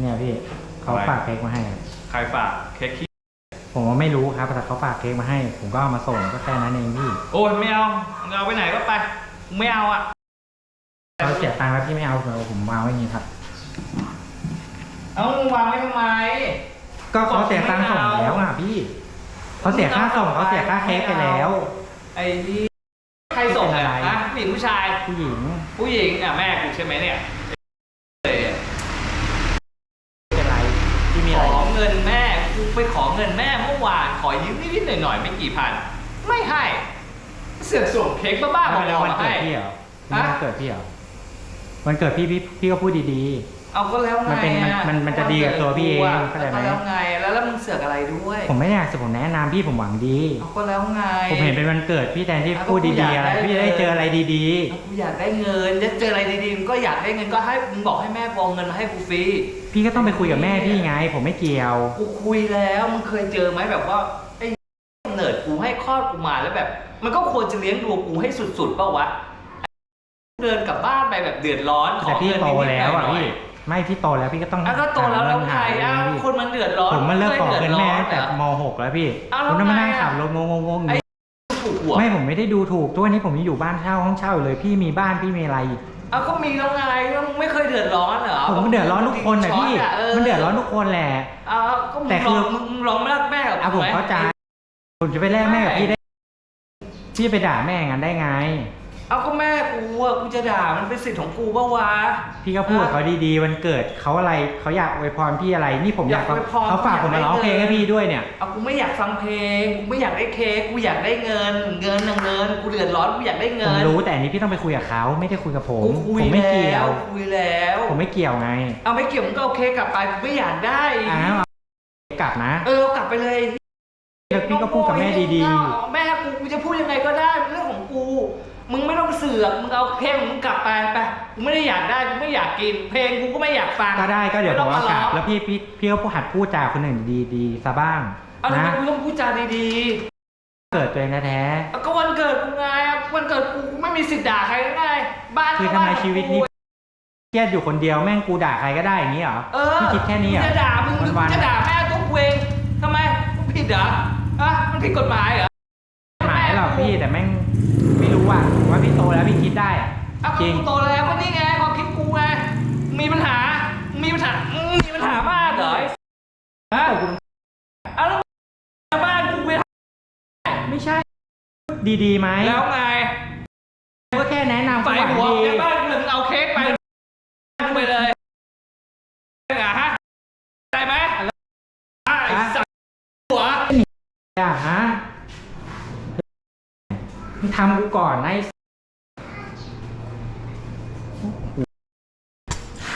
เนี่ยพี่เขาอะไร ฝากเค้กมาให้ ใครฝากเค้กขี้ผมว่าไม่รู้ครับแต่เขาฝากเค้กมาให้ ผมก็เอามาส่งก็แค่นั้นเองพี่โอ้ยไม่เอามึงเอาไปไหนก็ไปมึงไม่เอาอะ เขาเสียตังค์แล้วพี่ไม่เอาเดี๋ยวผมวางไว้อย่างนี้ครับ เอามึงวางไว้ทำไม ก็เขาเสียตังค์ส่งแล้วอะพี่เขาเสียค่าส่งเขาเสียค่าเค้กไปแล้ว ไอ้ที่ใครส่งไม่เป็นอะไรฮะผู้หญิงผู้ชาย ผู้หญิง ผู้หญิงอะแม่กูใช่ไหมเนี่ยเอ้ย ไม่เป็นไรพี่ มีขอะไร อเงินแม่กูไปขอเงินแม่เมื่อวานขอยืมนิดๆหน่อยๆไม่กี่พัน ไม่ให้ เสือกส่งเค้กบ้าๆบแล้วอวันๆมาเกิให้ ดพี่เหรอฮะ วันเกิดพี่เหรอวันเกิดพี่พี่พี่ก็พูดดี เอาก็แล้วไงมันเป็นมันอะมันมันจะดีกับตัวพี่เองะเข้าใจไหมก็แล้วไงแล้วแล้วมึงเสือกอะไรด้วยๆผมไม่ได้อยากจะผมแนะนำพี่ผมหวังดี เอาก็แล้วไง ผมเห็นเป็นวันเกิดพี่แทนที่อะพูดก็กูอดียากๆอะไรได้พี่จะได้เจออะไรดีเอากูอยากได้เงินจะเจออะไรดีๆมึงก็อยากได้เงินก็ให้มึงบอกให้แม่กองเงินมาให้กูฟรีๆ พี่ก็ต้องไปคุยกับแม่พี่ไง ผมไม่เกี่ยว กูคุยแล้วมึงเคยเจอไหมแบบว่าไอ้กำเนิดกูให้คลอดกูมาแล้วแบบ มันก็ควรจะเลี้ยงดูกูให้สุดๆเปล่าวะเดินกลับบ้านไปแบบเดือดร้อนขอแต่พี่เงินโตนิดๆแล้วอะหน่ยพี่ๆ ไม่พี่โตแล้วพี่ก็ต้องอะก็โตแล้วแล้วไงหาอะเงินพี่คนมันเดือดร้อนผมมาเลิกขอเงินแม่คยตั้งแต่ดือดร้อนมเหรอ .6 แล้วพี่อ้าวแล้วผมต้องมานั่งไงอะขับรถงงงๆไอ้ถูกหัวไม่ผมไม่ได้ดูถูกทุกวันนี้ผมยังอยู่บ้านเช่าห้องเช่าอยู่เลยพี่มีบ้านพี่มีอะไรเอาก็มีแล้วไงแล้วมึงไม่เคยเดือดร้อนเหรอผมมันเดือดร้อนทุกคนนะพี่ช็อตะมันเดือดร้อนทุกคนแหละเอาก็มึงแต่คือร้องมึงร้องไม่รักแม่กับอะกูผมไหมเข้าใจผมจะไปแลกแม่กับพี่ได้พี่ไปด่าแม่งั้นได้ไง เอาก็แม่กูอะกูจะด่ามันเป็นสิทธิ์ของกูปะวะ พี่ก็พูดกับเขาดีๆ วันเกิดเขาอะไรเขาอยากอวยพรพี่อะไร นี่ผมอยากอยากอวยพร เขาฝากผมมาร้องเพลงให้พี่ด้วยเนี่ย เอากูไม่อยากฟังเพลงกูไม่อยากได้เค้กกูอยากได้เงิน เงินนะเงินกูเดือดร้อนกูอยากได้ผเงิมนรู้แต่อันนี้พี่ต้องไปคุยกับเขาไม่ได้คุยกับผมกูคุยผมไม่เกี่แล้ยว วคุยแล้วผมไม่เกี่ยวไงเอาไม่เกี่ยวมึงก็เอาเค้กกลับไปกูไม่อยากได้อ้าวเอากลับนะเออเอากลับไปเลย แล้วพี่ก็พูดกับแม่ดีๆ องเสือกมึงเอาเค้กของมึงกลับไปไปกูไม่ได้อยากได้กูไม่อยากกิน เพลงกูก็ไม่อยากฟังๆก็ได้ก็เดี๋ยวผมเอากลับไต้งแล้วพี่พี่พี่ก็พูดหัดพูดจาคนอื่นดีๆซะบ้างเอาทำนะไมกูต้องพูดจาดีเกิดตัวเองแท้ๆเอาก็วันเกิดกูไงอะวันเกิดกูกูไม่มีสิทธิ์ด่าใครไงบ้านๆคือก็ทำไมบ้าชีวิตนี้เครียดอยู่คนเดียวแม่งกูด่าใครก็ได้อย่างนี้เหรอเออพี่คิดแค่นี้เหรมึองจะด่ามึงหรือมึวังนจะด่าแม่ตัวกูเองทำไมมึงผิดเหรออะมันผิดกฎหมายเหรอ พี่แต่แม่งไม่รู้อะผมว่าพี่โตแล้วพี่คิดได้อะเอาจริงกูโตแล้วก็นี่ไงความคิดกูไงมีปัญหา มีปัญหาอืมมีปัญหามากเหรอไอ้ฮะเอาแล้วมึงบ้านกูไปไม่ใช่ ดีๆไหมแล้วไงก็แค่แนะนำใส่เขาหัวดีในบ้านกูเลยมึงเอาเค้กไปไปเลยเหรอฮะได้ไหมไอ้สัตว์หัว อะฮะ มึงทำกูก่อนไอ้